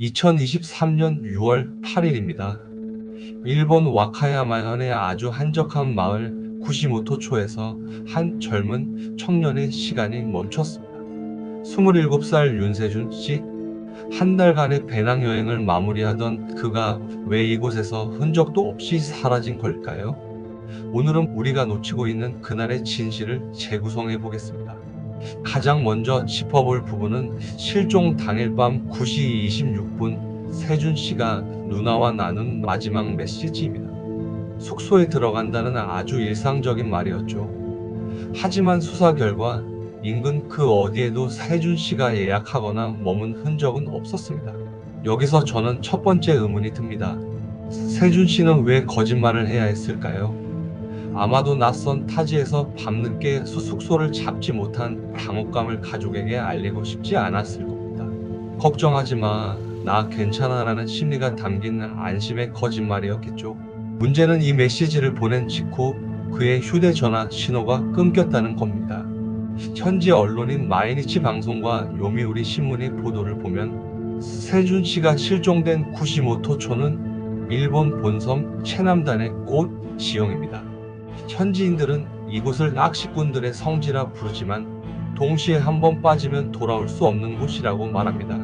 2023년 6월 8일입니다. 일본 와카야마현의 아주 한적한 마을 구시모토초에서 한 젊은 청년의 시간이 멈췄습니다. 27살 윤세준 씨. 한 달간의 배낭여행을 마무리하던 그가 왜 이곳에서 흔적도 없이 사라진 걸까요? 오늘은 우리가 놓치고 있는 그날의 진실을 재구성해 보겠습니다. 가장 먼저 짚어볼 부분은 실종 당일 밤 9시 26분 세준 씨가 누나와 나눈 마지막 메시지입니다. 숙소에 들어간다는 아주 일상적인 말이었죠. 하지만 수사 결과 인근 그 어디에도 세준 씨가 예약하거나 머문 흔적은 없었습니다. 여기서 저는 첫 번째 의문이 듭니다. 세준 씨는 왜 거짓말을 해야 했을까요? 아마도 낯선 타지에서 밤늦게 수- 숙소를 잡지 못한 당혹감을 가족에게 알리고 싶지 않았을 겁니다. 걱정하지 마. 나 괜찮아 라는 심리가 담긴 안심의 거짓말이었겠죠. 문제는 이 메시지를 보낸 직후 그의 휴대전화 신호가 끊겼다는 겁니다. 현지 언론인 마이니치 방송과 요미우리 신문의 보도를 보면 세준 씨가 실종된 구시모토초는 일본 본섬 체남단의 꽃 지형입니다. 현지인들은 이곳을 낚시꾼들의 성지라 부르지만 동시에 한 번 빠지면 돌아올 수 없는 곳이라고 말합니다.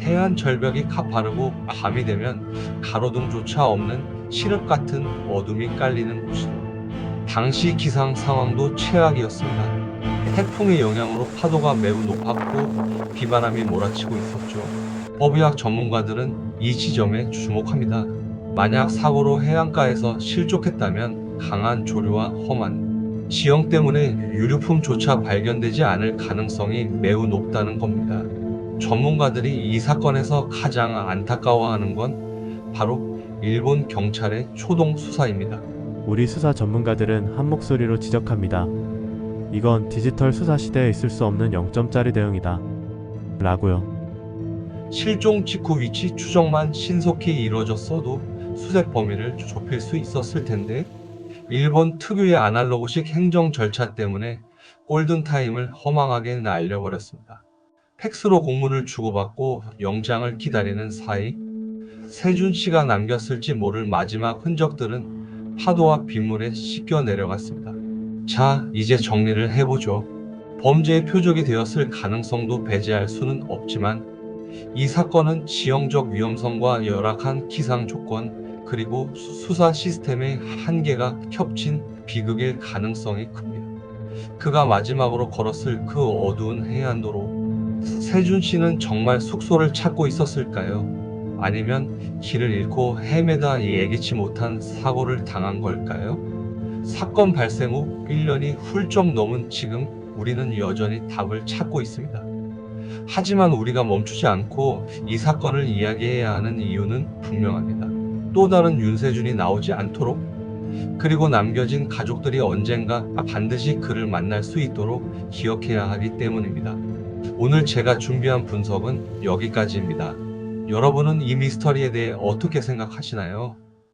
해안 절벽이 가파르고 밤이 되면 가로등조차 없는 칠흑 같은 어둠이 깔리는 곳이죠. 당시 기상 상황도 최악이었습니다. 태풍의 영향으로 파도가 매우 높았고 비바람이 몰아치고 있었죠. 법의학 전문가들은 이 지점에 주목합니다. 만약 사고로 해안가에서 실족했다면 강한 조류와 험한 지형 때문에 유류품조차 발견되지 않을 가능성이 매우 높다는 겁니다. 전문가들이 이 사건에서 가장 안타까워하는 건 바로 일본 경찰의 초동 수사입니다. 우리 수사 전문가들은 한 목소리로 지적합니다. 이건 디지털 수사 시대에 있을 수 없는 0점짜리 대응이다. 라고요. 실종 직후 위치 추정만 신속히 이루어졌어도 수색 범위를 좁힐 수 있었을 텐데 일본 특유의 아날로그식 행정 절차 때문에 골든타임을 허망하게 날려버렸습니다. 팩스로 공문을 주고받고 영장을 기다리는 사이 세준 씨가 남겼을지 모를 마지막 흔적들은 파도와 빗물에 씻겨 내려갔습니다. 자, 이제 정리를 해보죠. 범죄의 표적이 되었을 가능성도 배제할 수는 없지만 이 사건은 지형적 위험성과 열악한 기상 조건 그리고 수- 수사 시스템의 한계가 겹친 비극일 가능성이 큽니다. 그가 마지막으로 걸었을 그 어두운 해안도로 세준 씨는 정말 숙소를 찾고 있었을까요? 아니면 길을 잃고 헤매다 예기치 못한 사고를 당한 걸까요? 사건 발생 후 1년이 훌쩍 넘은 지금 우리는 여전히 답을 찾고 있습니다. 하지만 우리가 멈추지 않고 이 사건을 이야기해야 하는 이유는 분명합니다. 또 다른 윤세준이 나오지 않도록 그리고 남겨진 가족들이 언젠가 반드시 그를 만날 수 있도록 기억해야 하기 때문입니다. 오늘 제가 준비한 분석은 여기까지입니다. 여러분은 이 미스터리에 대해 어떻게 생각하시나요?